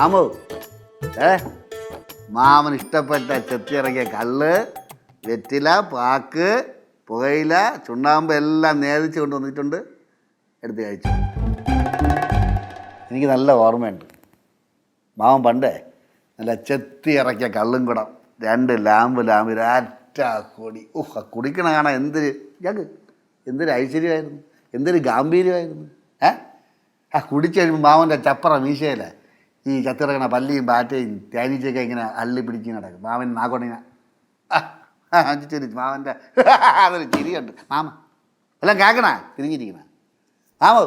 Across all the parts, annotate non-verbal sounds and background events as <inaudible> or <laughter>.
മാമു ഏ? മാമന് ഇഷ്ടപ്പെട്ട ചെത്തിയിറങ്ങിയ കള്ള് വെറ്റില പാക്ക് പുകയില ചുണ്ണാമ്പ് എല്ലാം നേതിച്ച് കൊണ്ടുവന്നിട്ടുണ്ട്. എടുത്ത് കഴിച്ചു. എനിക്ക് നല്ല ഓർമ്മയുണ്ട്. മാമൻ പണ്ടേ നല്ല ചെത്തി ഇറക്കിയ കള്ളും കുടം രണ്ട് ലാമ്പ് ലാമ്പ് രാറ്റ കൊടി. ഊഹ കുടിക്കണ കാണാൻ എന്തൊരു ഞങ്ങൾക്ക് എന്തൊരു ഐശ്വര്യമായിരുന്നു. എന്തൊരു ഗാംഭീര്യമായിരുന്നു. ഏ? ആ കുടിച്ചു കഴിയുമ്പോൾ മാമന്റെ ചപ്പറ മീശയില. ഈ ചത്തിറങ്ങണ പല്ലിയും പാറ്റയും തേനീച്ചയൊക്കെ ഇങ്ങനെ അള്ളി പിടിച്ച് നടക്കും. മാവൻ നാക്കൊണ്ടിങ്ങനെ ചിരി മാവന്റെ <laughs> അതൊരു ചിരിയുണ്ട്. മാമ എല്ലാം കേൾക്കണ? തിരിഞ്ഞിരിക്കണ? മാമോ?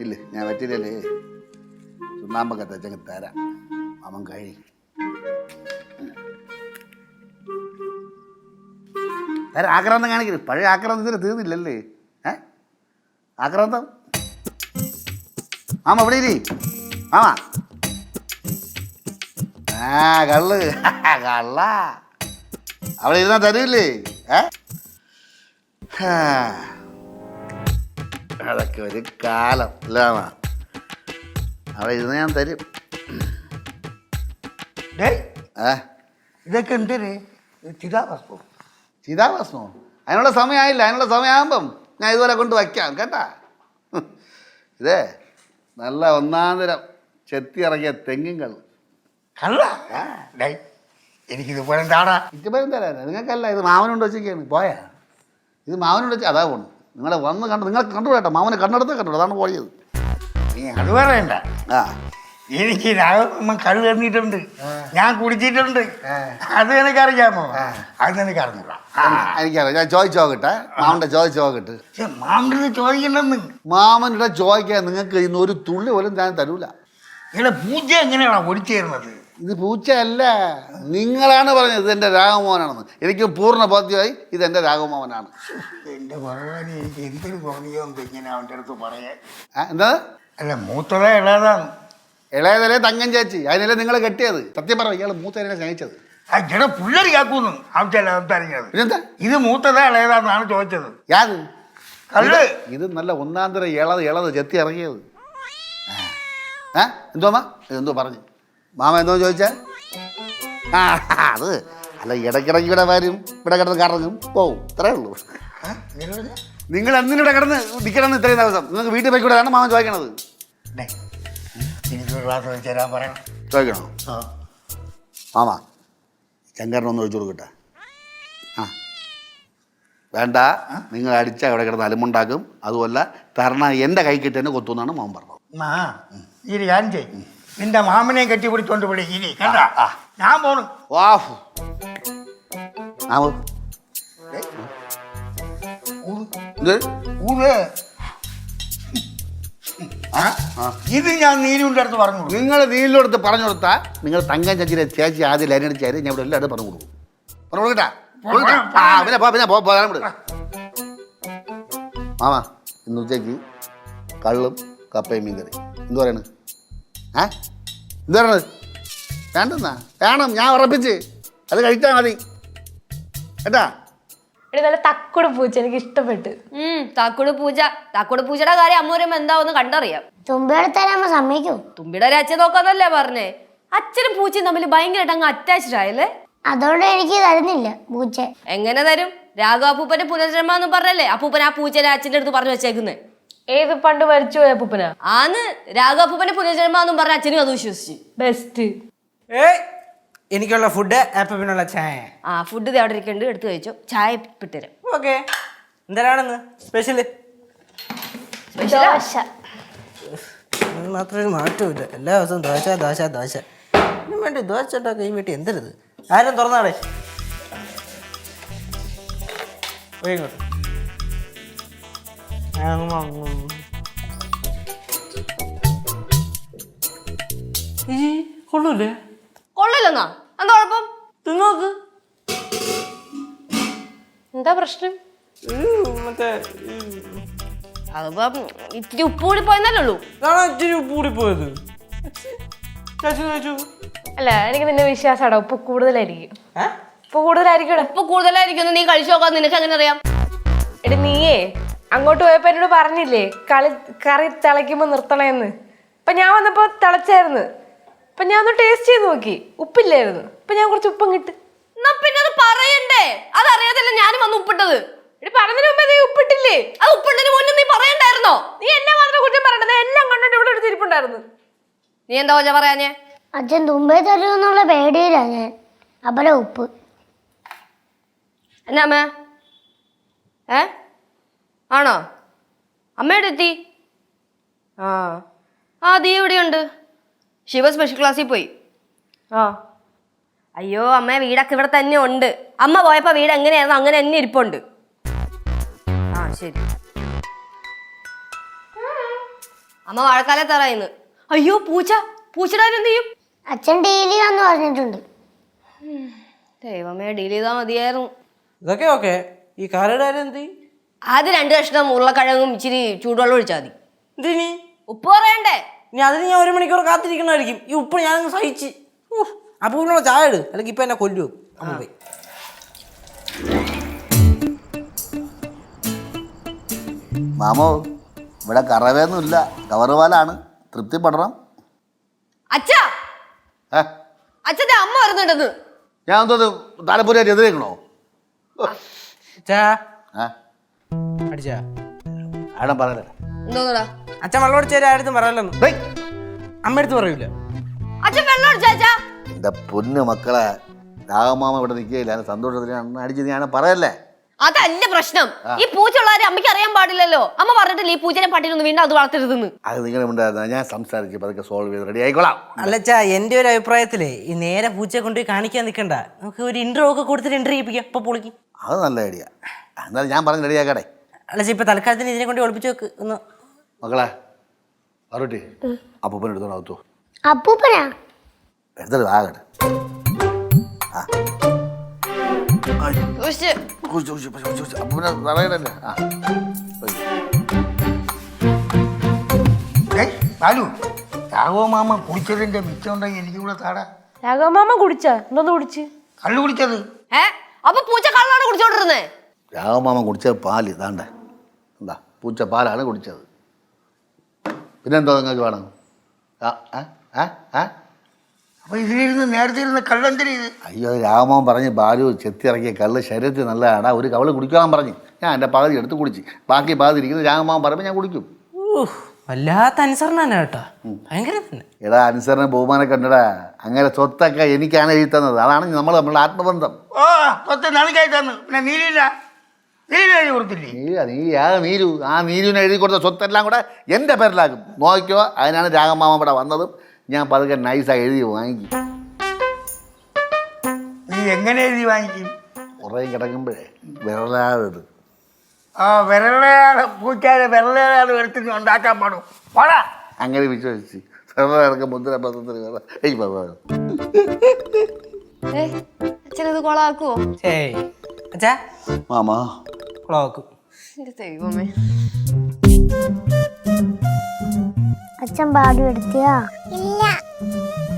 ഇല്ല ഞാൻ പറ്റില്ലല്ലേ. ചുണ്ണാമ്പൊക്കെ തെച്ചങ്ങ് തരാം. മാമൻ കഴി. വേറെ ആക്രാന്തം കാണിക്കരുത്. പഴയ ആക്രാന്തത്തിന് തീർന്നില്ലല്ലേ? ഏ? ആക്രാന്തം? മാമ എവിടെ ഇരി? മാമ ആ കള്ള്. <laughs> കള്ള. അവിടെ ഇരുന്നാ തരൂല്ലേ. അതൊക്കെ ഒരു കാലം മാമ അവിടെ ഇരുന്ന് ഞാൻ തരും. ഇതൊക്കെ എന്തിന്? ചിതാഭസ്മം. ചിതാഭസ്മോ? അതിനുള്ള സമയമായില്ല. അതിനുള്ള സമയമാകുമ്പം ഞാൻ ഇതുപോലെ കൊണ്ട് വയ്ക്കാം കേട്ടാ? ഇതേ നല്ല ഒന്നാന്തരം ചെത്തി ഇറങ്ങിയ തെങ്ങുകൾ കള്ള. ഡേയ് എനിക്കിതുപോലെ താടാ ഇതുപോലെ തരാനാ നിങ്ങൾക്കല്ല ഇത് മാവനുണ്ട് വെച്ചൊക്കെയാണ് പോയാ? ഇത് മാവനുണ്ട് വെച്ച് അതാ പോണു. നിങ്ങളെ വന്ന് കണ്ടു നിങ്ങൾ കണ്ടു കേട്ടോ മാവനെ കണ്ടെടുത്ത് കണ്ടു അതാണ് പോയത്. നീ അത് പറയണ്ട. ആ. എനിക്ക് രാഘവമ്മ കള്ള് തന്നിട്ടുണ്ട് ഞാൻ കുടിച്ചിട്ടുണ്ട്. അത് എനിക്ക് അറിയാമോ അത് എനിക്ക് അറിഞ്ഞില്ല ആ. എനിക്കറിയാം. ഞാൻ ചോദിച്ചു നോക്കട്ടെ. മാമന്റെ ചോദിച്ചു നോക്കട്ടെ. മാമന്റെ മാമന്റെ ചോദിക്കണ്ടെന്ന്. മാമനുടെ ചോദിക്കാൻ നിങ്ങൾക്ക് ഇന്ന് ഒരു തുള്ളി പോലും ഞാൻ തരൂല. ഇവിടെ പൂജ എങ്ങനെയാണോ ഒളിച്ചേരുന്നത് ഇത് പൂച്ചയല്ല. നിങ്ങളാണ് പറഞ്ഞത് ഇതെന്റെ രാഘവമോഹനാണെന്ന് എനിക്ക് പൂർണ ബോധ്യമായി ഇതെന്റെ രാഘവമോഹനാണ് എന്റെ ഭഗവാനെ എനിക്ക് എന്തൊരു തോന്നിയോ ഇങ്ങനെ അവന്റെ അടുത്ത് പറയാൻ. ആ, എന്താ? അല്ല മൂത്തത ഇളയതാണ്. ഇളയതല്ലേ തങ്കം ചേച്ചി? അതിനല്ലേ നിങ്ങൾ കെട്ടിയത്? സത്യം പറ ഇയാൾ മൂത്തതിനെ സ്നേഹിച്ചത്? ആ പുള്ളരി കാക്കൂന്ന് സംസാരിക്കുന്നത് പിന്നെന്താ? ഇത് മൂത്തത ഇളയതാന്നാണ് ചോദിച്ചത്. യാത്? കള്ള്. ഇത് നല്ല ഒന്നാന്തര ഇളത് ഇളത് ചെത്തി ഇറങ്ങിയത്. ഏ? എന്തോ എന്തോ പറഞ്ഞു. മാമ എന്തോ ചോദിച്ചാൽ ആ അത് അല്ല ഇടയ്ക്കിടയ്ക്ക് ഇവിടെ വരും ഇവിടെ കിടന്ന് കറങ്ങും പോവും. ഇത്രേ ഉള്ളൂ. നിങ്ങൾ എന്തിനിവിടെ കിടന്ന് നിൽക്കണമെന്ന് ഇത്രയും ദിവസം? നിങ്ങൾക്ക് വീട്ടിൽ പോയി കൂടെയാണ് മാമൻ ചോദിക്കണത്. ഗ്ലാസ് തരാൻ പറയണം. ചോദിക്കണോ? ആ. മാമ ചങ്കരനൊന്ന് ഒഴിച്ചു കൊടുക്കട്ടെ. ആ. വേണ്ട. നിങ്ങൾ അടിച്ച അവിടെ കിടന്ന് അലമുണ്ടാക്കും അതുമല്ല തരണ എന്റെ കൈ കിട്ടിയതിനെ തന്നെ കൊത്തുന്നാണ് മോൻ പറഞ്ഞത് ഇനി ഞാൻ ചെയ്യും. നിന്റെ മാമനെ കെട്ടി പിടിച്ചോണ്ട് വിളി ഇനി കേട്ടാ ഞാൻ പോണു. വാഹു. ഇത് ഞാൻ നീലുവിന്റെ അടുത്ത് പറഞ്ഞു നിങ്ങൾ നീലിനടുത്ത് പറഞ്ഞു കൊടുത്താ നിങ്ങൾ തങ്കം ചച്ചിനെ ചേച്ചി ആദ്യം ലൈനടിച്ചാൽ ഞാൻ ഇവിടെ എല്ലാവരും പറഞ്ഞു കൊടുക്കും. പറഞ്ഞു കൊടുക്കട്ടാ? പിന്നെ പോ പിന്നെ പോകാൻ വിട്. മാമ ഇന്ന് ഉച്ചയ്ക്ക് കള്ളും കപ്പയും മീൻ കറി എന്ത് പറയണ്? ഏ? എന്ത് പറയണത് വേണ്ടെന്നാ? വേണം ഞാൻ ഉറപ്പിച്ച്. അത് കഴിച്ചാൽ മതി. കേട്ടാ? എടി നല്ല തക്കുട് പൂച്ച എനിക്ക് ഇഷ്ടപ്പെട്ട്. ഉം താക്കോട് പൂജ താക്കോട് പൂജയുടെ കാര്യം അമ്മ വരുമ്പോ എന്താവെന്ന് കണ്ടറിയാം. തുമ്പിയെടുത്തരാമ സമ്മതിക്കൂ. തുമ്പിയുടെ ഒരു അച്ഛൻ നോക്കാന്നല്ലേ പറഞ്ഞേ? അച്ഛനും പൂച്ചയും തമ്മിൽ ഭയങ്കരമായിട്ട് അങ്ങ് അറ്റാച്ച്ഡ് ആയല്ലേ? അതുകൊണ്ട് എനിക്ക് തരുന്നില്ല പൂച്ച. എങ്ങനെ തരും? രാഘു അപ്പൂപ്പന്റെ പുനർജന്മ എന്ന് പറഞ്ഞല്ലേ? അപ്പൂപ്പൻ ആ പൂച്ചയുടെ അച്ഛന്റെ അടുത്ത് പറഞ്ഞു വെച്ചേക്കുന്നത് ഏത് പണ്ട് മരിച്ചു പോയ അപ്പൂപ്പന? ആന്ന് രാഘപ്പൂപ്പന്റെ പുനർജന്മാന്നും പുനർജന്മ എന്നും പറഞ്ഞ അച്ഛനും അത് വിശ്വസിച്ചു. ബെസ്റ്റ് ഏയ് എനിക്കുള്ള ഫുഡ് ആപ്പിനുള്ള ചായ. ആ ഫുഡ് ഇത് അവിടെ ഇരിക്കുന്നുണ്ട് എടുത്തു കഴിച്ചോ. ചായ ഇട്ടുതരാം ഓക്കെ. എന്തരാണെന്ന്? സ്പെഷ്യൽ ദോശ. മാത്രം ഒരു മാറ്റമില്ല എല്ലാ ദിവസവും ദോശ ദോശ ദോശ. ഇതിനു വേണ്ടി ദോശ ഉണ്ടാക്കുക ഈ വീട്ടിൽ എന്തരുത്? ആരും തുറന്നാടേ ഇങ്ങോട്ട്. കൊള്ളൂലേ? കൊള്ളില്ലെന്നാ എന്താ കുഴപ്പം? തിന്നോക്ക്. എന്താ പ്രശ്നം? മറ്റേ അതിപ്പം ഇത്തിരി ഉപ്പ് കൂടി പോയെന്നല്ലേ ഉള്ളൂ. ഇതാണ് ഇച്ചിരി കൂടി പോയത്. അല്ല എനിക്ക് നിന്നെ വിശ്വാസമാടാ ഉപ്പ് കൂടുതലായിരിക്കും. ഉപ്പ് കൂടുതലായിരിക്കും ഉപ്പ് കൂടുതലായിരിക്കും നീ കഴിച്ചു നോക്കാൻ നിനക്ക് എങ്ങനെ അറിയാം? എടി നീയേ അങ്ങോട്ട് പോയപ്പോ എന്നോട് പറഞ്ഞില്ലേ കളി കറി തിളയ്ക്കുമ്പോ നിർത്തണേന്ന്. ഇപ്പൊ ഞാൻ വന്നപ്പോ തിളച്ചായിരുന്നു. ഇപ്പൊ അപ്പൊ ഞാൻ ഒന്ന് ടേസ്റ്റ് ചെയ്ത് നോക്കി. ഉപ്പില്ലായിരുന്നു. അപ്പൊ ഞാൻ കുറച്ച് ഉപ്പും കിട്ടി എന്നാ പിന്നെ അത് പറയണ്ടേ? അതറിയാതല്ല ഞാനും വന്ന് ഉപ്പിട്ടത്. പറഞ്ഞതിന് മുമ്പേ നീ ഉപ്പിട്ടില്ലേ? അത് ഉപ്പിട്ടതിന് മുന്നേ നീ പറയണ്ടായിരുന്നോ? നീ എന്നെ മാത്രം കുറ്റം പറയണ്ടത് എല്ലാം കണ്ടിട്ട് ഇവിടെ ഒരു തിരിപ്പുണ്ടായിരുന്നു നീ എന്താ കൊച്ച പറയാഞ്ഞേ? അച്ഛൻ തുമ്പേ തരുമെന്നുള്ള പേടിയില്ല ഞാൻ. അപ്പല ഉപ്പ്. എന്നാ അമ്മ? ഏ? ആണോ? അമ്മയുടെ എത്തി ആ. ആ ദീ ഇവിടെയുണ്ട്. ശിവ സ്പെഷ്യൽ ക്ലാസ്സിൽ പോയി. ആ. അയ്യോ അമ്മ വീടൊക്കെ ഇവിടെ തന്നെ ഉണ്ട്. അമ്മ പോയപ്പോൾ വീട് എങ്ങനെയായിരുന്നു? അങ്ങനെ തന്നെ ഇരിപ്പുണ്ട്. ആ ശരി. അമ്മ വാഴക്കാലത്ത് ഇറയുന്നു അയ്യോ പൂച്ച. പൂച്ചയുടെ കാര്യം എന്ത് ചെയ്യും? അച്ഛൻ ഡീൽ ചെയ്യാന്ന് പറഞ്ഞിട്ടുണ്ട്. ദൈവമേ ഡീൽ ചെയ്താൽ മതിയായിരുന്നു. ഇതൊക്കെ ഓക്കെ. ഈ കാലയുടെ കാര്യം എന്ത് ചെയ്യും? അത് രണ്ട് കഷ്ണം ഉരുളക്കിഴങ്ങും ഇച്ചിരി ചൂടുവെള്ളം ഒഴിച്ചാൽ മതി. ഇതിനി ഉപ്പ് പറയണ്ടേ? ഇനി അതിന് ഞാൻ ഒരു മണിക്കൂർ കാത്തിരിക്കണമായിരിക്കും ഈ ഉപ്പ് ഞാൻ സഹിച്ച്. അപ്പൊ ഇവിടെ ചായ ഇട്. അല്ലെങ്കിൽ ഇപ്പൊ എന്നെ കൊല്ലു. അമ്മ പോയി. മാമോ ഇവിടെ കറവയൊന്നുമില്ല. കവറുവാലാണ് തൃപ്തിപ്പെടണം. അച്ഛാ! ഏ? അച്ഛന്റെ അമ്മ വരുന്നുണ്ടെന്ന് ഞാൻ എന്തോ താലപ്പൂരായിട്ട് എതിരേക്കണോ? ഏ? അടിച്ചാ? ആടം പറയലേ എന്തോന്നടാ? അച്ഛൻ വെള്ളം അടിച്ചാൽ ആരും പറയല്ലെന്ന് ഡേയ്, അമ്മ എടുത്ത് പറയൂല. അച്ഛൻ വെള്ളം അടിച്ചാ അച്ഛാ? എന്റെ പൊന്നു മക്കളെ രാഗമാമ ഇവിടെ നിൽക്കുകയില്ല. അതിന് സന്തോഷത്തിന് അണ്ണ അടിച്ച് ഞാൻ പറയല്ലേ? അതല്ല പ്രശ്നം. ഈ അമ്മയ്ക്ക് അറിയാൻ പാടില്ലല്ലോ. അമ്മ പറഞ്ഞിട്ടില്ല ഈ പൂച്ചനെ പട്ടിനൊന്നും വീണ്ടും അത് വളർത്തരുതെന്ന്? അത് ഉണ്ടായിരുന്ന ഞാൻ സംസാരിച്ച് പതുക്കെ സോൾവ് ചെയ്ത് റെഡി ആയിക്കോളാം. അല്ല ചാ എന്റെ ഒരു അഭിപ്രായത്തിലേ ഈ നേരെ പൂച്ചയെ കൊണ്ടുപോയി കാണിക്കാൻ നിൽക്കണ്ട നമുക്ക് ഒരു ഇന്റർവ്യൂ ഒക്കെ കൊടുത്തിട്ട് എൻട്രി ചെയ്യിപ്പിക്കാം. ഇപ്പൊ പൊളിക്കും അത് നല്ല ഐഡിയ എന്നാലും ഞാൻ പറഞ്ഞ് റെഡിയാക്കട്ടെ അല്ല ഇപ്പൊ തൽക്കാലത്തിന് ഇതിനെ കൊണ്ട് ഒളിപ്പിച്ചു വെക്ക്. ഒന്ന്. മകളെ അറുട്ടി അപ്പൂപ്പൻ എടുത്തോണ്ട് അകത്തു. അപ്പൂപ്പനാ? എടുത്തത് ആകട്ടെ. അപ്പൂപ്പനെ പറയണല്ലേ ആ. ബാലു രാഘവ മാമ കുടിച്ചതിന്റെ മിച്ചം ഉണ്ടെങ്കിൽ എനിക്ക് കൂടെ താടാ. രാഘവമാമ കുടിച്ച? എന്തോന്ന് കുടിച്ച്? കള്ളു കുടിച്ചത്. ഏ? അപ്പൊ പൂച്ച കള്ളാണ് കുടിച്ചോണ്ടിരുന്നേ? രാഘവമാമ കുടിച്ച പാൽ ഇതാണ്ട്. പൂച്ച പാലാണ് കുടിച്ചത്. പിന്നെന്താ നിങ്ങൾക്ക് വേണം? ആ ആ ആ ആ. അപ്പൊ ഇതിലിരുന്ന് നേരത്തെ ഇരുന്ന് കള്ളെന്തിരി ഇത്. അയ്യോ രാഘവമാമൻ പറഞ്ഞ് ബാലു ചെത്തിറക്കിയ കള്ള് ശരീരത്തിൽ നല്ലതാണ് ഒരു കവൾ കുടിക്കാൻ പറഞ്ഞു. ഞാൻ എന്റെ പകുതി എടുത്ത് കുടിച്ച്. ബാക്കി പകുതി ഇരിക്കുന്നത് രാഘവമാമൻ പറയുമ്പോൾ ഞാൻ കുടിക്കും. വല്ലാത്ത അനുസരണ തന്നെ കേട്ടോ ഭയങ്കര തന്നെ. എടാ അനുസരണ ബഹുമാനൊക്കെ ഉണ്ടടാ അങ്ങനെ സ്വത്തൊക്കെ എനിക്കാണ് എഴുതി തന്നത്. അതാണ് നമ്മൾ നമ്മളുടെ ആത്മബന്ധം. ഓ സ്വത്ത് നനക്കായി തന്നു. പിന്നെ നീലില്ല. നീലില്ല എഴുതി കൊടുത്തില്ലേ നീ നീ ആ നീരു ആ നീരുവിനെ എഴുതി കൊടുത്ത സ്വത്തെല്ലാം കൂടെ എന്റെ പേരിലാക്കും. നോക്കിയോ അതിനാണ് രാഗമാമ ഇവിടെ വന്നതും. ഞാൻ പതുക്കെ നൈസായി എഴുതി വാങ്ങിക്കും. നീ എങ്ങനെ എഴുതി വാങ്ങിക്കും? കുറേ കിടക്കുമ്പോഴേ വിരലാതത് ആ വിരലയാൾ പൂച്ചാൽ വിരലയാൾ എടുത്ത് ഉണ്ടാക്കാൻ പാടും. പോടാ. അങ്ങനെ വിശ്വസിച്ച് കിടക്കും മുദ്ര പത്രത്തിൽ വിരല- ഏയ് ഭഗവാൻ. ഏ അച്ഛനത് കൊളാക്കുവോ? ഏയ് അച്ഛാ. മാമാ എന്റെ ദൈവമേ. അച്ഛൻ പാടി എടുത്തിയാ? ഇല്ല.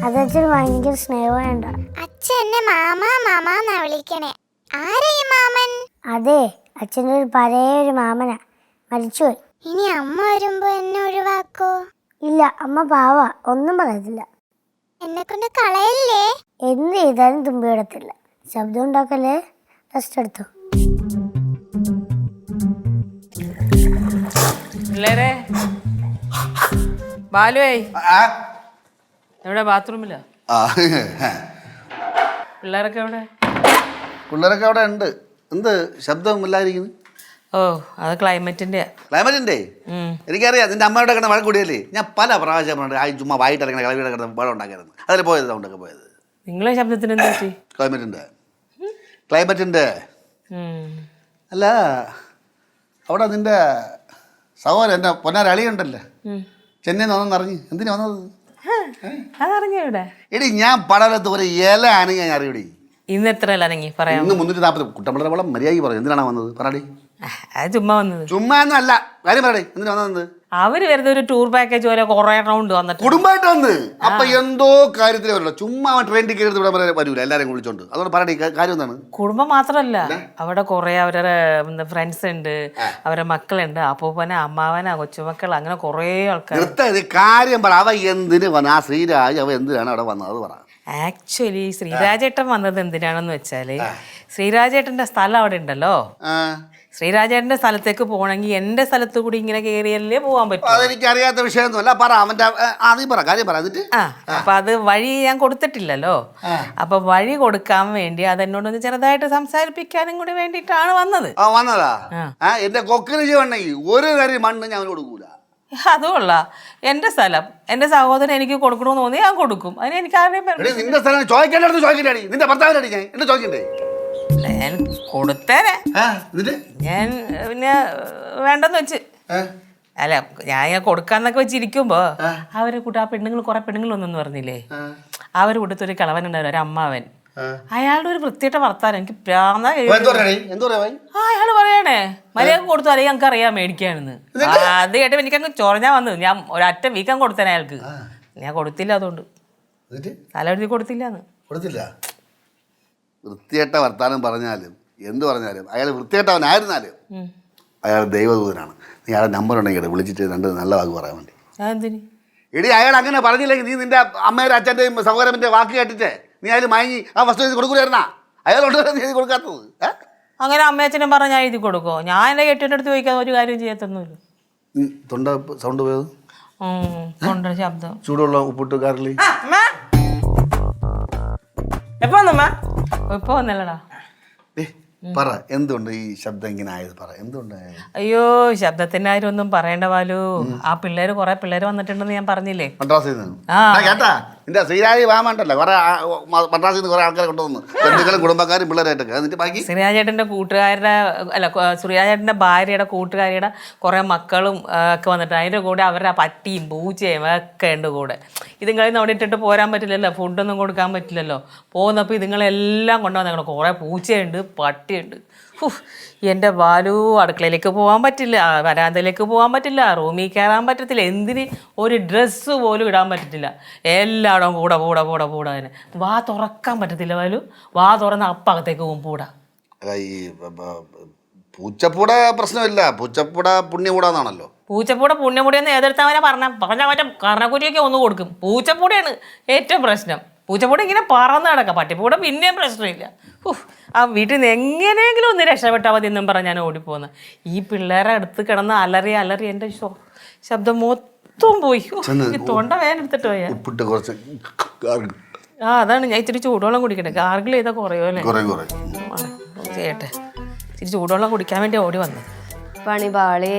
അച്ഛൻ ഭയങ്കര സ്നേഹമുണ്ട് അച്ഛൻ എന്നെ മാമ മാമാന്നാ വിളിക്കണേ. ആരാ ഈ മാമൻ? അതെ അച്ഛന്റെ ഒരു പഴയ ഒരു മാമനാ. മരിച്ചുപോയി. ഇനി അമ്മ വരുമ്പോ എന്നെ ഒഴിവാക്കോ? ഇല്ല അമ്മ പാവ. ഒന്നും പറയത്തില്ല. എന്നെ കൊണ്ട് കളയല്ലേ? എന്ത് ചെയ്താലും തുമ്പി വിടത്തില്ല. ശബ്ദം ഉണ്ടാക്കല്ലേ? ഫസ്റ്റ് എടുത്തു. പിള്ളേരെ. ബാലുവേ. എവിടെ? ബാത്റൂമിലാ? ആ, പിള്ളേരൊക്കെ എവിടെ? പിള്ളേരൊക്കെ അവിടെ ഉണ്ട്. എന്ത്? ശബ്ദമില്ലായിരിക്കുന്നു ഓ അത് ക്ലൈമറ്റിന്റെ. ക്ലൈമറ്റിന്റെ? എനിക്കറിയാം. നിന്റെ അമ്മയുടെ കിടന്ന മഴ കൂടിയല്ലേ? ഞാൻ പല പ്രാവശ്യം പറഞ്ഞിട്ട് ആ ചുമ്മാ വൈകിട്ട് ഇറങ്ങണ കളവിയുടെ കിടന്ന് വെള്ളം ഉണ്ടാക്കരുത്. അതിൽ പോയത് അതുകൊണ്ടൊക്കെ പോയത്. നിങ്ങളെ ശബ്ദത്തിന് ക്ലൈമറ്റിന്റെ ക്ലൈമറ്റിന്റെ അല്ല അവിടെ നിന്റെ സഹോദരൻ എന്റെ പൊന്നാരി അളിയുണ്ടല്ലേ? ചെന്നൈയിൽ നിന്ന് വന്നെന്ന് എന്തിനു വന്നത്? എടി ഞാൻ പടലത്ത് ഒരു ഇല ആണെങ്കിൽ ഞാൻ അറിയടി. ഇന്ന് എത്ര ഇലങ്ങി പറയാം ഇന്ന് മുന്നൂറ്റി നാൽപ്പത് കുട്ടമ്പള വളം മര്യാദയ്ക്ക് പറയും. എന്തിനാണ് വന്നത്? പറയടി ചുമ്മാ വന്നത്. ചുമ്മാ എന്നല്ല. കാര്യം പറയടി എന്തിനാ വന്നത്? അവർ വരുന്ന ഒരു ടൂർ പാക്കേജ് പോലെ കുറെ റൗണ്ട് വന്നിട്ട്. കുടുംബമായിട്ട് വന്ന്. അപ്പൊ എന്തോ കാര്യത്തിൽ വരില്ല ചുമ്മാ ടിക്കറ്റ് എടുത്ത് ഇവിടെ വരെ വരൂല. എല്ലാരും വിളിച്ചോണ്ട്. അതുകൊണ്ട് പറയണേ കാര്യം എന്താണ്? കുടുംബം മാത്രമല്ല. അവിടെ കുറെ അവരുടെ ഫ്രണ്ട്സ് ഉണ്ട്. അവരുടെ മക്കളുണ്ട്. അപ്പൂപ്പന അമ്മാവന കൊച്ചുമക്കൾ അങ്ങനെ കുറെ ആൾക്കാർ കാര്യം പറ. അവ എന്തിന് വന്ന? ആ ശ്രീരാജ് അവ എന്തിനാണ് അവിടെ വന്നത്? അത് പറ. ആക്ച്വലി ശ്രീരാജേട്ടൻ വന്നത് എന്തിനാണെന്ന് വെച്ചാൽ ശ്രീരാജേട്ടന്റെ സ്ഥലം അവിടെ ഉണ്ടല്ലോ. ശ്രീരാജേട്ടന്റെ സ്ഥലത്തേക്ക് പോകണമെങ്കിൽ എന്റെ സ്ഥലത്ത് കൂടി ഇങ്ങനെ കയറിയല്ലേ പോകാൻ പറ്റും. അതെനിക്ക് അറിയാത്ത വിഷയമൊന്നുമല്ല. പറ അവന്റെ ആ, ആ നീ പറ കാര്യം പറ എന്നിട്ട്? ആ അപ്പൊ അത് വഴി ഞാൻ കൊടുത്തിട്ടില്ലല്ലോ. അപ്പൊ വഴി കൊടുക്കാൻ വേണ്ടി അതെന്നോടൊന്ന് ചെറുതായിട്ട് സംസാരിപ്പിക്കാനും കൂടി വേണ്ടിയിട്ടാണ് വന്നത്. ആ വന്നതാ? ആ. എന്റെ ചെയ്യണമെങ്കിൽ ഒരു കരി മണ്ണ് ഞാൻ അവന് കൊടുക്കൂല അതുമല്ല എന്റെ സ്ഥലം എന്റെ സഹോദരൻ എനിക്ക് കൊടുക്കണമെന്ന് തോന്നി ഞാൻ കൊടുക്കും. അതിന് എനിക്ക് ആരെയും എടീ നിന്റെ സ്ഥലം ചോദിക്കേണ്ട അടുത്ത് ചോദിക്കണ്ടേ നിന്റെ ഭർത്താവിനടി ഞാൻ എന്നെ ചോദിക്കണ്ടേ. ഞാൻ കൊടുത്തേനെ. ഞാൻ പിന്നെ വേണ്ടെന്ന് വെച്ച്. അല്ല ഞാൻ ഇങ്ങനെ കൊടുക്കാന്നൊക്കെ വെച്ചിരിക്കുമ്പോ അവരെ കൂട്ട ആ പെണ്ണുങ്ങൾ കുറെ പെണ്ണുങ്ങൾ ഒന്നെന്ന് പറഞ്ഞില്ലേ? അവർ കൂട്ടത്തൊരു കിളവൻ ഉണ്ടായിരുന്നു ഒരു അമ്മാവൻ. അയാളുടെ ഒരു വൃത്തിയുടെ വർത്താനം എനിക്ക് പ്രാന്ത ആ അയാൾ പറയണേ. മര്യാദ കൊടുത്തു അല്ലെങ്കിൽ ഞങ്ങൾക്ക് അറിയാം മേടിക്കാണെന്ന് അത് അത് കേട്ടപ്പോ എനിക്കങ്ങ് ചൊറഞ്ഞാ വന്നു ഞാൻ ഒരറ്റ വീക്കം കൊടുത്തേനെ അയാൾക്ക്. ഞാൻ കൊടുത്തില്ല അതുകൊണ്ട്. തല എഴുതി കൊടുത്തില്ലാന്ന്. കൊടുത്തില്ല? വൃത്തികെട്ട വർത്താനം പറഞ്ഞാലും എന്ത് പറഞ്ഞാലും അയാൾ വൃത്തിയേട്ടവനായിരുന്നാലും അയാൾ ദൈവദൂതനാണ്. നീ അയാളെ നമ്പർ ഉണ്ടെങ്കിൽ. വിളിച്ചിട്ട് രണ്ട് നല്ല വാക്ക് പറയാൻ വേണ്ടി. എടി അയാൾ അങ്ങനെ പറഞ്ഞില്ലെങ്കിൽ നീ നിന്റെ അമ്മയുടെ അച്ഛന്റെയും സഹോദരന്റെ വാക്ക് കേട്ടിട്ട് നീ അതിൽ മയങ്ങി ആ വസ്തു എഴുതി കൊടുക്കൂലായിരുന്നാ? അയാളുണ്ട് നീ എഴുതി കൊടുക്കാത്തത്? അങ്ങനെ അമ്മയച്ഛനും പറഞ്ഞ ഞാൻ എഴുതി കൊടുക്കോ? ഞാൻ എന്റെ കെട്ടിന്റെ അടുത്ത് ചോദിക്കാൻ ഒരു കാര്യം ചെയ്യത്തൊന്നുമില്ല. തൊണ്ട സൗണ്ട് പോയത്? തൊണ്ട ശബ്ദം. ചൂടുള്ള ഉപ്പിട്ട് കാറിൽ എപ്പോ വന്നമ്മ ഇപ്പൊ വന്നല്ലടാ പറ എന്തുകൊണ്ട് ഈ ശബ്ദം ഇങ്ങനെ ആയത്? പറ എന്തുകൊണ്ട് അയ്യോ ശബ്ദത്തിന്റെ കാര്യം ഒന്നും പറയേണ്ട പാലു. ആ പിള്ളേര് കൊറേ പിള്ളേര് വന്നിട്ടുണ്ടെന്ന് ഞാൻ പറഞ്ഞില്ലേ? മദ്രാസിൽ നിന്ന്. ആ, കേട്ടാ? നിന്റെ ശ്രീരാജി വാമണ്ടല്ലോ കുറെ മദ്രാസിൽ നിന്ന് കുറെ ആൾക്കാരെ കൊണ്ടുവന്നു ബന്ധുക്കളും കുടുംബക്കാരും പിള്ളേരായിട്ടൊക്കെ. എന്നിട്ട് ബാക്കി ശ്രീരാജേട്ടന്റെ കൂട്ടുകാരുടെ അല്ല ശ്രീരാജേട്ടന്റെ ഭാര്യയുടെ കൂട്ടുകാരിയുടെ കുറെ മക്കളും ഒക്കെ വന്നിട്ട് അതിന്റെ കൂടെ അവരുടെ പട്ടിയും പൂച്ചയും ഒക്കെ ഉണ്ട് കൂടെ. ഇതുങ്ങളിൽ അവിടെ ഇട്ടിട്ട് പോരാൻ പറ്റില്ലല്ലോ. ഫുഡൊന്നും കൊടുക്കാൻ പറ്റില്ലല്ലോ. പോകുന്നപ്പോൾ ഇതുങ്ങളെല്ലാം കൊണ്ടുവന്നേക്കണം കുറേ പൂച്ചയുണ്ട് പട്ടിയുണ്ട്. എന്റെ ബാലു അടുക്കളയിലേക്ക് പോകാൻ പറ്റില്ല വരാന്തയിലേക്ക് പോകാൻ പറ്റില്ല റൂമിൽ കയറാൻ പറ്റത്തില്ല എന്തിന് ഒരു ഡ്രസ്സ് പോലും ഇടാൻ പറ്റത്തില്ല. എല്ലായിടവും കൂടെ കൂടെ കൂടെ കൂടെ തന്നെ വാ തുറക്കാൻ പറ്റത്തില്ല ബാലു. വാ തുറന്ന് അപ്പകത്തേക്ക് പോകും പൂടാ. ഈ പൂച്ചപ്പൂട പ്രശ്നമില്ല. പൂച്ചപ്പൂട പുണ്യപൂടാന്നാണല്ലോ. പൂച്ചപ്പൂട പുണ്യമുടിയെന്ന് ഏതെടുത്തവനെ പറഞ്ഞ പറഞ്ഞ മറ്റേ കർണക്കുരിയൊക്കെ ഒന്ന് കൊടുക്കും. പൂച്ചപ്പൂടയാണ് ഏറ്റവും പ്രശ്നം. പൂച്ചപ്പൂട ഇങ്ങനെ പറന്ന് കിടക്കാം പട്ടിപ്പൂടെ പിന്നെയും പ്രശ്നമില്ല. ആ വീട്ടിൽ നിന്ന് എങ്ങനെയെങ്കിലും ഒന്ന് രക്ഷപ്പെട്ടാൽ മതി എന്നും പറഞ്ഞ് ഞാൻ ഓടിപ്പോന്ന്. ഈ പിള്ളേരെ അടുത്ത് കിടന്ന് അലറി അലറി എന്റെ ശബ്ദം മൊത്തം പോയി. തൊണ്ട വേദന എടുത്തിട്ട് പോയാ. ഉപ്പിട്ട് കുറച്ച് ആ അതാണ് ഞാൻ ഇത്തിരി ചൂടുവെള്ളം കുടിക്കട്ടെ. ഗാർഗിൾ ചെയ്താൽ കുറയോ അല്ലേ? ചെയ്യട്ടെ. ഇത്തിരി ചൂടുവെള്ളം കുടിക്കാൻ വേണ്ടി ഓടി വന്നു. പണി പാളേ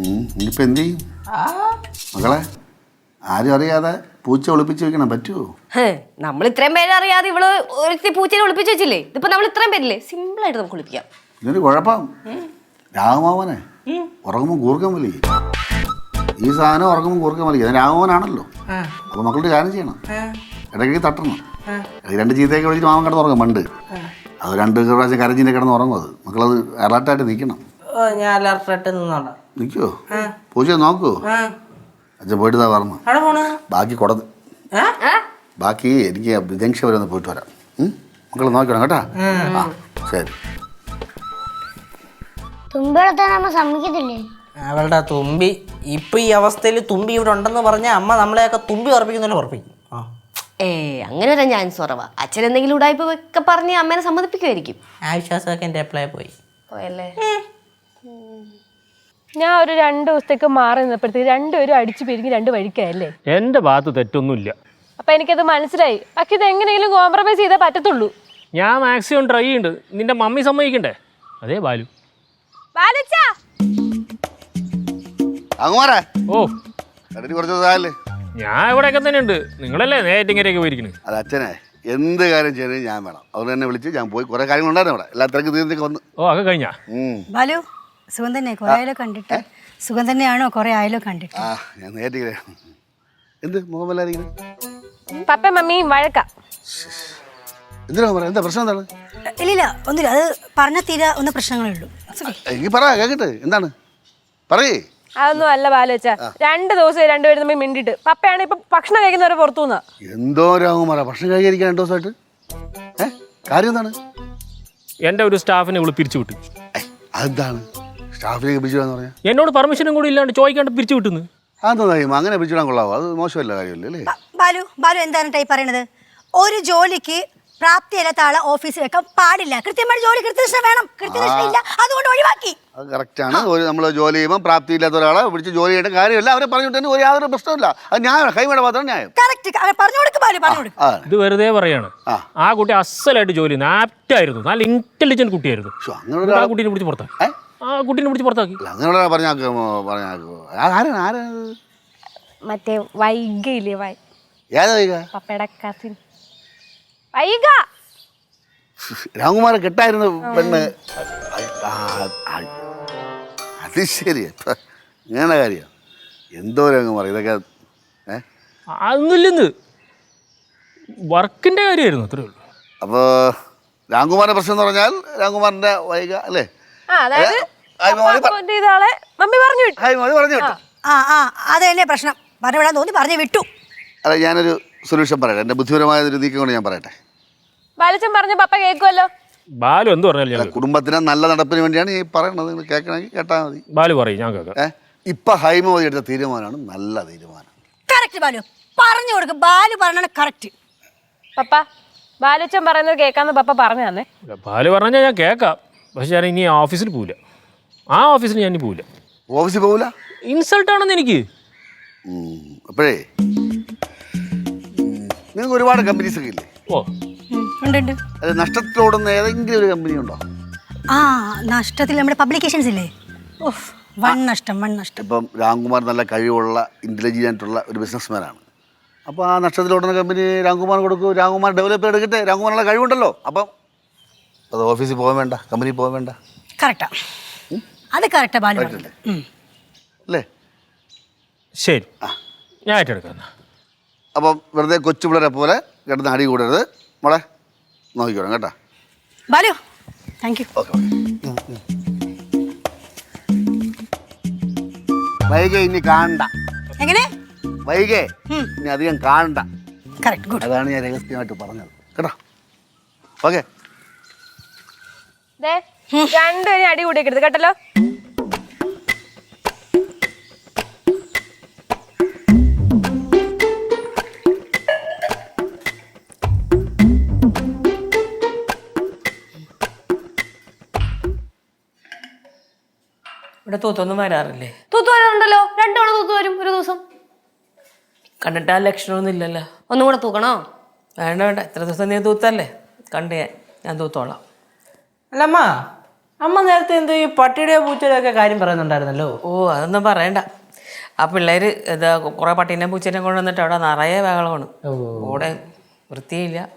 ഉം, ഇനിയിപ്പോ എന്ത് ചെയ്യും? മകളെ? ആരും അറിയാതെ പൂച്ച ഒളിപ്പിച്ച് വെക്കണം പറ്റുമോ നമ്മൾ ഇത്രയും പേരെ അറിയാതെ ഇവൾ ഒരുത്തി പൂച്ചനെ ഒളിപ്പിച്ച് വെച്ചില്ലേ? ഇതിപ്പോ നമ്മൾ ഇത്രയും പേരില്ലേ? സിമ്പിൾ ആയിട്ട് നമുക്ക് ഒളിപ്പിക്കാം. ഇതിന് കുഴപ്പം. രാഘമാവനെ ഉറങ്ങുമ്പോൾ കൂർക്കം വലിയ ഈ സാധനം ഉറങ്ങുമ്പോൾ കൂർക്കം വലിയ അത് അപ്പൊ മക്കളുടെ കാര്യം ചെയ്യണം. ഇടയ്ക്ക് തട്ടണം. അത് രണ്ട് ചീത്തയൊക്കെ വിളിച്ചിട്ട് മാമൻ കിടന്ന് ഉറങ്ങും പണ്ട്. അത് രണ്ട് പ്രാവശ്യം കരഞ്ഞിന്റെ കിടന്ന് ഉറങ്ങും അത്. മക്കളത് അലർട്ടായിട്ട് നിൽക്കണം ഞാൻ അലർട്ടായിട്ട് നിന്നോളാം. നിൽക്കുമോ പൂച്ച നോക്കുമോ അച്ഛൻ പോയിട്ട് പറഞ്ഞു അവിടെ പോണ്? ബാക്കി കൊടത്? ബാക്കി എനിക്ക് ജംഗ്ഷൻ വരെ ഒന്ന് പോയിട്ട് വരാം. മക്കൾ നോക്കണം കേട്ടാ? ആ ശരി. നമ്മ സമ്മതിക്കത്തില്ലേ? അവളുടെ തുമ്പി. ഇപ്പൊ ഈ അവസ്ഥയിൽ തുമ്പി ഇവിടെ ഉണ്ടെന്ന് പറഞ്ഞ അമ്മ നമ്മളെയൊക്കെ തുമ്പി ഉറപ്പിക്കുന്നതിന് ഉറപ്പിക്കും. ആ. ഏ അങ്ങനെ ഒരു ചാൻസ് കുറവാ. അച്ഛൻ എന്തെങ്കിലും ഉടായ്പ ഒക്കെ പറഞ്ഞ് അമ്മേനെ സമ്മതിപ്പിക്കുമായിരിക്കും ആ വിശ്വാസമൊക്കെ എന്റെ അപ്ലൈ പോയി. പോയല്ലേ? ഞാൻ ഒരു രണ്ട് ദിവസത്തേക്ക് മാറി നിന്നപ്പോഴത്തേക്ക് രണ്ടുപേരും അടിച്ചു പിരിഞ്ഞ് രണ്ട് വഴിക്കായല്ലേ? എന്റെ ഭാഗത്ത് തെറ്റൊന്നുമില്ല. അപ്പൊ എനിക്കത് മനസ്സിലായി. പക്ഷെ ഇത് എങ്ങനെയെങ്കിലും കോംപ്രമൈസ് ചെയ്തേ പറ്റത്തുള്ളൂ. ഞാൻ മാക്സിമം ട്രൈ ചെയ്യുന്നുണ്ട്. നിന്റെ മമ്മി സമ്മതിക്കണ്ടേ? അതേ ബാലു. ബാലുച്ചാ! ഓ. കണ്ടിട്ട് കുറച്ച് ദിവസമായല്ലേ ഞാൻ ഇവിടെയൊക്കെ തന്നെ ഉണ്ട് നിങ്ങളല്ലേ നേറ്റിങ്ങരെയൊക്കെ പോയിരിക്കുന്നത് അത് അച്ഛനെ എന്ത് കാര്യം ചെയ്യണമെങ്കിൽ ഞാൻ വേണം. അതുകൊണ്ട് തന്നെ വിളിച്ച് ഞാൻ പോയി കുറേ കാര്യങ്ങളുണ്ടായിരുന്നു അവിടെ എല്ലാ തിരക്ക് തീർന്നൊക്കെ വന്ന്. ഓ ഒക്കെ കഴിഞ്ഞാ. ബാലു സുഖം തന്നെ കുറെ ആയാലോ കണ്ടിട്ട്. സുഖം തന്നെയാണോ? കുറെ ആയാലോ കണ്ടിട്ട്. ആ ഞാൻ നേരിട്ട് എന്ത് മുഖമല്ലായിരിക്കും പപ്പ മമ്മിയും വഴക്ക. എന്തിനാ പറയാം എന്താ പ്രശ്നം എന്താണ്? ഇല്ലില്ല ഒന്നുമില്ല. അത് പറഞ്ഞ തീരാ ഒന്ന് പ്രശ്നങ്ങളേ ഉള്ളൂ. It's okay. എനിക്ക് പറ കേക്കട്ടെ. എന്താണ്? പറയേ. അതൊന്നും അല്ല ബാലോച്ച രണ്ട് ദിവസം രണ്ടുപേരും തമ്മിൽ മിണ്ടിട്ട് പപ്പയാണ് ഇപ്പൊ ഭക്ഷണം കഴിക്കുന്നവരെ പുറത്തുനിന്നാ. എന്തോ രാഘുമാരാ ഭക്ഷണം കഴിക്കാൻ രണ്ടു ദിവസമായിട്ട്. ഏ കാര്യം എന്താണ്? എന്റെ ഒരു സ്റ്റാഫിനെ ഇവിടെ പിരിച്ചു വിട്ടു അതെന്താണ്? സ്റ്റാഫിലേക്ക് പിരിച്ചുവിടാന്ന് പറഞ്ഞാൽ എന്നോട് പെർമിഷനും കൂടി ഇല്ലാണ്ട് ചോദിക്കാണ്ട് പിരിച്ചു വിട്ടുന്നു. അതെന്താ അങ്ങനെ പിരിച്ചുവിടാൻ കൊള്ളാവോ? അത് മോശമല്ല കാര്യമല്ലേ അല്ലേ? ബാലു ബാലു എന്താണ് ടൈപ്പ് പറയണത്? ഒരു ജോലിക്ക് പ്രാപ്തിയില്ലാത്ത ആളെ ഓഫീസിൽ വെക്കാൻ പാടില്ല. കൃത്യമായിട്ട് ജോലി കൃത്യനിഷ്ഠ വേണം. കൃത്യനിഷ്ഠ ഇല്ല. അതുകൊണ്ട് ഒഴിവാക്കി. അത് കറക്റ്റാണ് ഒരു നമ്മൾ ജോലി ചെയ്യുമ്പോൾ പ്രാപ്തി ഇല്ലാത്ത ഒരാളെ വിളിച്ച് ജോലി ചെയ്യേണ്ട കാര്യമില്ല. അവരെ പറഞ്ഞിട്ട് ഒരു യാതൊരു പ്രശ്നമില്ല അത് ഞാൻ കൈമയുടെ മാത്രം ന്യായം. കറക്റ്റ് പറഞ്ഞു കൊടുക്ക് ബാലു പറഞ്ഞു കൊടുക്ക്. ഇത് വെറുതെ പറയാണ്. ആ. കുട്ടി അസലായിട്ട് ജോലി ആപ്റ്റായിരുന്നു നല്ല ഇന്റലിജന്റ് കുട്ടിയായിരുന്നു. അങ്ങനെ ആ കുട്ടീനെ പിടിച്ച് പുറത്താ കുട്ടീനെ പിടിച്ച് പുറത്താക്കി. അല്ല, അങ്ങനെ ഒരാൾ പറഞ്ഞാൽ പറഞ്ഞാൽ ആരാണ് ആരാണ് മറ്റേ വൈകയില്ലേ വൈ ഏതാ വൈക പപ്പയുടെ കസിൻ വൈക രാംകുമാർ കെട്ടായിരുന്നു പെണ്ണ്. അത് ശരി ഇങ്ങനെ കാര്യം. എന്തോ രാംകുമാർ ഇതൊക്കെ അതൊന്നുമില്ലെന്ന് വർക്കിന്റെ കാര്യമായിരുന്നു അത്രേ ഉള്ളൂ. അപ്പോൾ രാംകുമാറിന്റെ പ്രശ്നം എന്ന് പറഞ്ഞാൽ രാംകുമാറിന്റെ വൈക അല്ലേ? ആ അതായത് ആളെ മമ്മി പറഞ്ഞു വിട്ടു. പറഞ്ഞു വിട്ടു. ആ ആ അത് തന്നെ പ്രശ്നം. പറഞ്ഞു വിടാൻ തോന്നി പറഞ്ഞു വിട്ടു. അല്ല ഞാനൊരു സൊല്യൂഷൻ പറയട്ടെ. എന്റെ ബുദ്ധിപരമായ ഒരു നീക്കം കൊണ്ട് ഞാൻ പറയട്ടെ. ബാലച്ചൻ പറഞ്ഞു പപ്പ കേൾക്കുമല്ലോ ബാലു എന്ത് പറഞ്ഞാലും അല്ല ഞാൻ കുടുംബത്തിന് നല്ല നടപ്പിന് വേണ്ടിയാണ് ഈ പറയണത്. നിങ്ങൾ കേൾക്കണമെങ്കിൽ കേട്ടാൽ മതി. ബാലു പറയും ഞാൻ കേൾക്കാം. ഇപ്പൊ ഇപ്പം ഹൈമോദി എടുത്ത തീരുമാനമാണ് നല്ല തീരുമാനം. കറക്റ്റ് ബാലു. പറഞ്ഞു കൊടുക്കും. ബാലു പറഞ്ഞാണ് കറക്റ്റ് പപ്പ ബാലച്ചൻ പറയുന്നത് കേൾക്കാന്ന് പപ്പ പറഞ്ഞു തന്നെ. ബാലു പറഞ്ഞാൽ ഞാൻ കേൾക്കാം. പക്ഷെ ഞാൻ ഇനി ഓഫീസിൽ പോവില്ല. ആ ഓഫീസിൽ ഞാൻ പോവില്ല. ഓഫീസിൽ പോവില്ല? ഇൻസൾട്ട് ആണെന്ന് എനിക്ക്. അപ്പോഴേ. നിങ്ങൾക്ക് ഒരുപാട് കമ്പനീസ് ഒക്കെ ഇല്ലേ? ഓ. ഉണ്ട് അത് നഷ്ടത്തിലോടുന്ന ഏതെങ്കിലും ഒരു കമ്പനി ഉണ്ടോ? ആ നഷ്ടത്തിൽ നമ്മുടെ പബ്ലിക്കേഷൻസ് ഇല്ലേ? ഓഫ് വൺ നഷ്ടം വൺ നഷ്ടം. ഇപ്പം രാംകുമാർ നല്ല കഴിവുള്ള ഇന്റലിജന്റ് ഉള്ള ഒരു ബിസിനസ്മാനാണ് അപ്പോൾ ആ നഷ്ടത്തിലോടുന്ന കമ്പനി രാംകുമാർ കൊടുക്കും. രാംകുമാർ ഡെവലപ്പ് എടുക്കട്ടെ. രാംകുമാറിനുള്ള കഴിവുണ്ടല്ലോ. അപ്പം അത് ഓഫീസിൽ പോകാൻ വേണ്ട കമ്പനി പോകാൻ വേണ്ട. കറക്റ്റാ അത് കറക്റ്റ് ബാലു പറഞ്ഞത്. ഉം. അല്ലേ? ശരി. ഞാൻ ഏറ്റെടുക്കാം എന്നാ. അപ്പം വെറുതെ കൊച്ചു പിള്ളേരെ പോലെ കിടന്ന് അടി കൂടരുത്. മോളെ നോക്കിക്കോണം കേട്ടോ. ബാലു താങ്ക് യു ഓക്കെ വൈകെ ഇനി കാണണ്ട. എങ്ങനെ? വൈകെ ഇനി അധികം കാണണ്ട. കറക്റ്റ് ഗുഡ് അതാണ് ഞാൻ രഹസ്യമായിട്ട് പറഞ്ഞത്. കേട്ടോ? ഓക്കെ ദേ രണ്ടുപേരും അടി കൂടി എടുത്ത് കേട്ടല്ലോ. ഇവിടെ തൂത്തൊന്നും വരാറില്ലേ? തൂത്തു വരാറുണ്ടല്ലോ. രണ്ടോണ തൂത്തു വരും ഒരു ദിവസം. കണ്ടിട്ട് ആ ലക്ഷണമൊന്നും ഇല്ലല്ലോ. ഒന്നും കൂടെ തൂക്കണോ? വേണ്ട വേണ്ട. എത്ര ദിവസം നീ തൂത്തല്ലേ? കണ്ടേ ഞാൻ ഞാൻ തൂത്തോളാം. അല്ല അമ്മ നേരത്തെ എന്തോ ഈ പട്ടിയുടെ പൂച്ചയുടെ ഒക്കെ കാര്യം പറയുന്നുണ്ടായിരുന്നല്ലോ. ഓ അതൊന്നും പറയണ്ട. ആ പിള്ളേര് ഇതാ കുറെ പട്ടീനെ പൂച്ചേനെ കൊണ്ടുവന്നിട്ട് അവിടെ നിറയെ ബഹളമാണ്. കൂടെ വൃത്തിയില്ല.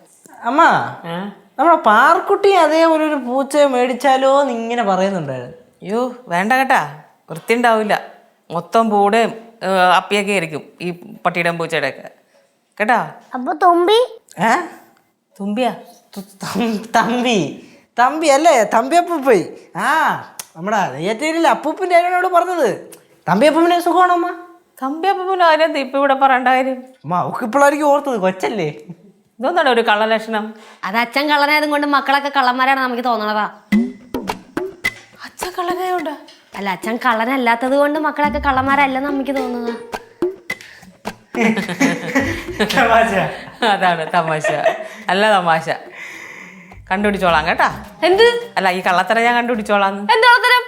അമ്മ നമ്മളെ നമ്മുടെ പാർക്കുട്ടി അതേപോലെ ഒരു പൂച്ച മേടിച്ചാലോ എന്ന് ഇങ്ങനെ പറയുന്നുണ്ടായിരുന്നു. അയ്യോ വേണ്ട കേട്ടാ. വൃത്തി ഉണ്ടാവില്ല മൊത്തം പൂടേം അപ്പിയൊക്കെ ആയിരിക്കും ഈ പട്ടിയുടെ പൂച്ചയുടെ ഒക്കെ കേട്ടാ? അപ്പൊ തുമ്പി? ഏ? തുമ്പിയാ? തു- തം- തമ്പി. തമ്പി അല്ലേ തമ്പി അപ്പൂപ്പി ആ നമ്മുടെ നെയ്യാറ്റേരിയിലെ അപ്പൂപ്പിന്റെ അതിനോട് പറഞ്ഞത്. തമ്പി അപ്പൂപ്പിനെ സുഖമാണോ അമ്മ തമ്പി അപ്പം ആരും ഇപ്പം ഇവിടെ പറയേണ്ട കാര്യം. അമ്മ അവൾക്ക് ഇപ്പോഴായിരിക്കും ഓർത്തത് കൊച്ചല്ലേ? ഇതൊന്നാണ് ഒരു കള്ളലക്ഷണം? അത് അച്ഛൻ കള്ളനായതും കൊണ്ട് മക്കളൊക്കെ കള്ളന്മാരാണ് നമുക്ക് തോന്നണതാ. അച്ഛൻ കള്ളനായോണ്ടാ? അല്ല അച്ഛൻ കള്ളനല്ലാത്തത് കൊണ്ട് മക്കളൊക്കെ കള്ളന്മാരല്ലെന്ന് നമുക്ക് തോന്നുന്നതാ. അതാണ് തമാശ. അല്ല തമാശ. കണ്ടുപിടിച്ചോളാം കേട്ടാ. എന്ത്? അല്ല ഈ കള്ളത്തരം ഞാൻ കണ്ടുപിടിച്ചോളാം. എന്താ ഉത്തരം?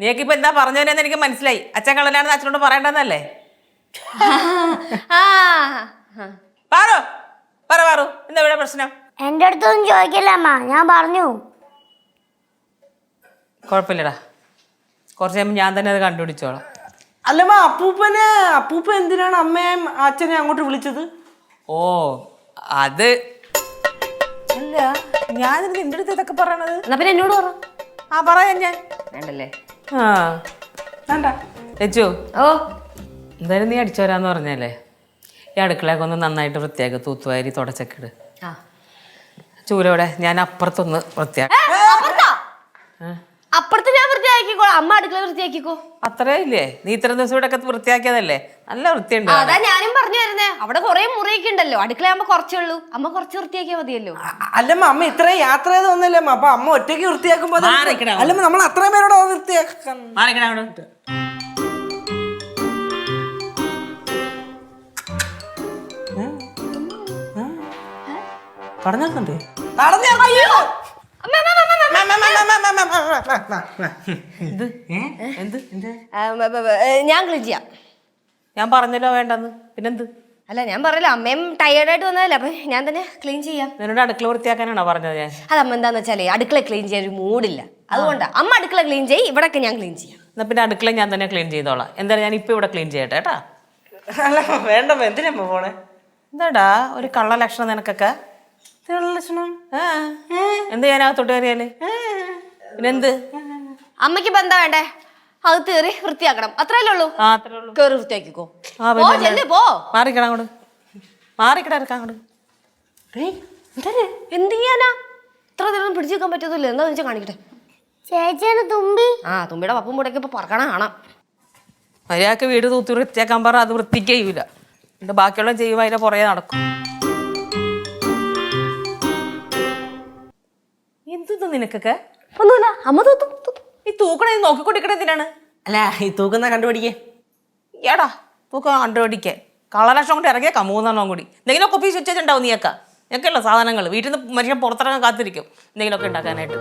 നീക്ക് ഇപ്പൊ എന്താ പറഞ്ഞതെന്ന് എനിക്ക് മനസ്സിലായി. അച്ഛൻ കള്ളനാണെന്ന് അച്ഛനോട് പറയണ്ടെന്നല്ലേ <laughs> ആ. പാറോ പറ പാറു എന്താ ഇവിടെ പ്രശ്നം? എന്റെ അടുത്തൊന്നും ചോദിക്കില്ല അമ്മ. ഞാൻ പറഞ്ഞു. കുഴപ്പമില്ലടാ. കുറച്ച് കഴിയുമ്പോൾ ഞാൻ തന്നെ അത് കണ്ടുപിടിച്ചോളാം. അല്ലമ്മ അപ്പൂപ്പനെ അപ്പൂപ്പ എന്തിനാണ് അമ്മയും അച്ഛനെ അങ്ങോട്ട് വിളിച്ചത്? ഓ അത് അല്ല ഞാൻ നിന്റെ അടുത്ത് ഇതൊക്കെ പറയണത്. എന്നാ പിന്നെ എന്നോട് പറ. ആ പറയാം ഞാൻ. വേണ്ടല്ലേ? ആ. വേണ്ട. ലച്ചു ഓ. എന്തായാലും നീ അടിച്ചു വരാന്ന് പറഞ്ഞല്ലേ? ഈ അടുക്കളയൊക്കെ ഒന്ന് നന്നായിട്ട് വൃത്തിയാക്കി. തൂത്തുവാരി തുടച്ചക്കിട് ആ. ചൂരോടെ ഞാൻ അപ്പുറത്തൊന്ന് വൃത്തിയാക്കി അപ്പുറത്ത് ഞാൻ വൃത്തിയാക്കിക്കോ. അമ്മ അടുക്കള വൃത്തിയാക്കിക്കോ. അത്രേ ഇല്ലേ നീ ഇത്ര ദിവസം ഇവിടെ ഒക്കെ വൃത്തിയാക്കിയതല്ലേ? നല്ല വൃത്തിയുണ്ട് അതാ ഞാനും പറഞ്ഞു വരുന്നേ. അവിടെ കുറെ മുറിയൊക്കെ ഉണ്ടല്ലോ. അടുക്കളയാകുമ്പോ കുറച്ചേ ഉള്ളൂ. അമ്മ കുറച്ച് വൃത്തിയാക്കിയാൽ മതിയല്ലോ. അല്ലമ്മ അമ്മ ഇത്രയും യാത്ര ചെയ്ത് വന്നില്ലമ്മ അപ്പൊ അമ്മ ഒറ്റയ്ക്ക് വൃത്തിയാക്കുമ്പോ മാറിക്കിടാ. അല്ലമ്മ നമ്മൾ അത്രയും പേരോട് വൃത്തിയാക്കാൻ മാറിക്കണ അവിടെ. പറഞ്ഞിട്ടുണ്ട് എന്ത്? എന്ത്? ആ, ബ- ബ- ബ- ഏ, ഞാൻ ക്ലീൻ ചെയ്യാം ഞാൻ പറഞ്ഞല്ലോ വേണ്ടെന്ന്. പിന്നെന്ത്? അല്ല ഞാൻ പറയല്ലോ അമ്മയും ടയേർഡായിട്ട് വന്നതല്ലേ അപ്പൊ ഞാൻ തന്നെ ക്ലീൻ ചെയ്യാം. നിന്നോട് അടുക്കള വൃത്തിയാക്കാനാണോ പറഞ്ഞത് ഞാൻ? അത് അമ്മ എന്താന്ന് വെച്ചാലേ അടുക്കള ക്ലീൻ ചെയ്യാൻ ഒരു മൂഡില്ല അതുകൊണ്ടാ അമ്മ അടുക്കള ക്ലീൻ ചെയ്യും ഇവിടൊക്കെ ഞാൻ ക്ലീൻ ചെയ്യാം. എന്നാ പിന്നെ അടുക്കള ഞാൻ തന്നെ ക്ലീൻ ചെയ്തോളാം. എന്തായാലും ഞാൻ ഇപ്പൊ ഇവിടെ ക്ലീൻ ചെയ്യട്ടെ കേട്ടാ? അല്ല വേണ്ടമ്മ എന്തിനാ പോണേ? എന്താടാ ഒരു കള്ള ലക്ഷണം നിനക്കൊക്കെ? ഇതിനുള്ള ലക്ഷണം. എന്ത് ഞാനകത്തോട്ട് കയറിയാൽ? പിന്നെന്ത്? അമ്മയ്ക്ക് ഇപ്പൊ എന്താ വേണ്ടേ? അത് തീറി വൃത്തിയാക്കണം. അത്രയല്ലേ ഉള്ളൂ? ആ അത്രേ ഉള്ളൂ. കേറി വൃത്തിയാക്കിക്കോ. ആ, പോ പിന്നെ ചെല്ല് പോ. മാറിക്കട അങ്ങോട്ട്. മാറിക്കട ഇറക്കാം അങ്ങോട്ട്? എന്ത് ചെയ്യാനാ? ഇത്ര നേരം പിടിച്ചു വെക്കാൻ പറ്റത്തില്ല എന്താന്ന് വെച്ചാൽ കാണിക്കട്ടെ. ചേച്ചിയാണ് തുമ്പി. ആ തുമ്പിയുടെ പപ്പും കൂടെയൊക്കെ ഇപ്പൊ പറക്കണ കാണാം. മര്യാദയ്ക്ക് വീട് തൂത്തി വൃത്തിയാക്കാൻ പറ അത് വൃത്തിക്ക് ചെയ്യൂല. എന്നിട്ട് ബാക്കിയുള്ള ചെയ്യുമ്പോൾ അതിന്റെ പുറകെ നടക്കും. നിനക്കൊക്കെ? ഒന്നുമില്ല. അമ്മ തൂത്തും. ഈ തൂക്കണ നോക്കിക്കൊണ്ടിരിക്കണ എന്തിനാണ്? അല്ല ഈ തൂക്കുന്ന കണ്ടുപിടിക്കേ. ഏടാ തൂക്കം കണ്ടുപിടിക്കാൻ കളറാഷം കൊണ്ട് ഇറങ്ങിയ കമൂന്നെണ്ണം കൂടി. എന്തെങ്കിലും കൊപ്പി സ്വിച്ച് വെച്ചിട്ടുണ്ടാവും നീയൊക്കെ. ഞൊക്കെയുള്ള സാധനങ്ങൾ. വീട്ടിൽ നിന്ന് മനുഷ്യൻ പുറത്തിറങ്ങാൻ കാത്തിരിക്കും. എന്തെങ്കിലുമൊക്കെ ഉണ്ടാക്കാനായിട്ട്.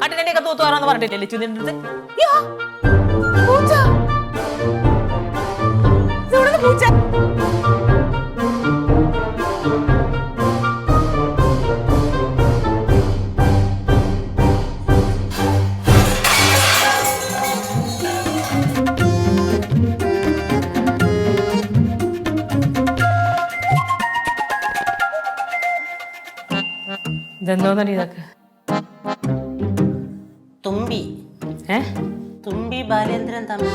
കാട്ടിനെയൊക്കെ തൂത്തു വരാന്ന് പറഞ്ഞിട്ടില്ലേ ലിച്ചുവിന്റെ അടുത്ത്. പൂച്ച? ഇതെന്തോന്നടി ഇതൊക്കെ തുമ്പി ഏ തുമ്പി ബാലേന്ദ്രൻ തമ്പി